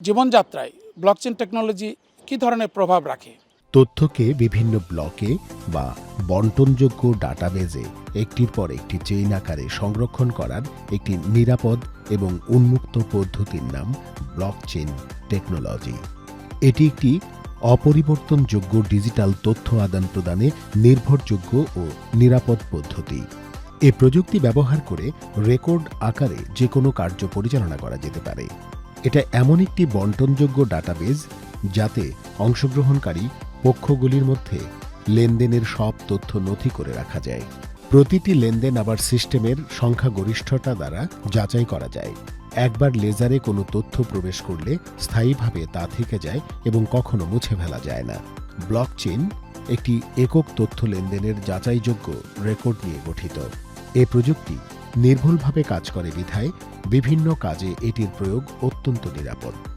জীবনযাত্রায় blockchain technology কী ধরনের প্রভাব রাখে? তথ্যকে বিভিন্ন ব্লকে বা বন্টনযোগ্য ডাটাবেজে একটির পর একটি চেইন আকারে সংরক্ষণ করার একটি নিরাপদ এবং উন্মুক্ত পদ্ধতির নাম ব্লকচেন টেকনোলজি এটি একটি অপরিবর্তনযোগ্য ডিজিটাল তথ্য আদান প্রদানে নির্ভরযোগ্য ও নিরাপদ পদ্ধতি। এ প্রযুক্তি ব্যবহার করে রেকর্ড আকারে যে কোনো কার্য পরিচালনা করা যেতে পারে। এটা এমন একটি বন্টনযোগ্য ডাটাবেজ যাতে অংশগ্রহণকারী পক্ষগুলির মধ্যে লেনদেনের সব তথ্য নথি করে রাখা যায়। প্রতিটি লেনদেন আবার সিস্টেমের সংখ্যাগরিষ্ঠতা দ্বারা যাচাই করা যায়। একবার লেজারে কোনো তথ্য প্রবেশ করলে স্থায়ীভাবে তা থেকে যায় এবং কখনো মুছে ফেলা যায় না। ব্লকচেন একটি একক তথ্য লেনদেনের যাচাইযোগ্য রেকর্ড নিয়ে গঠিত। এ প্রযুক্তি নির্ভুলভাবে কাজ করে বিধায় বিভিন্ন কাজে এটির প্রয়োগ অত্যন্ত নিরাপদ।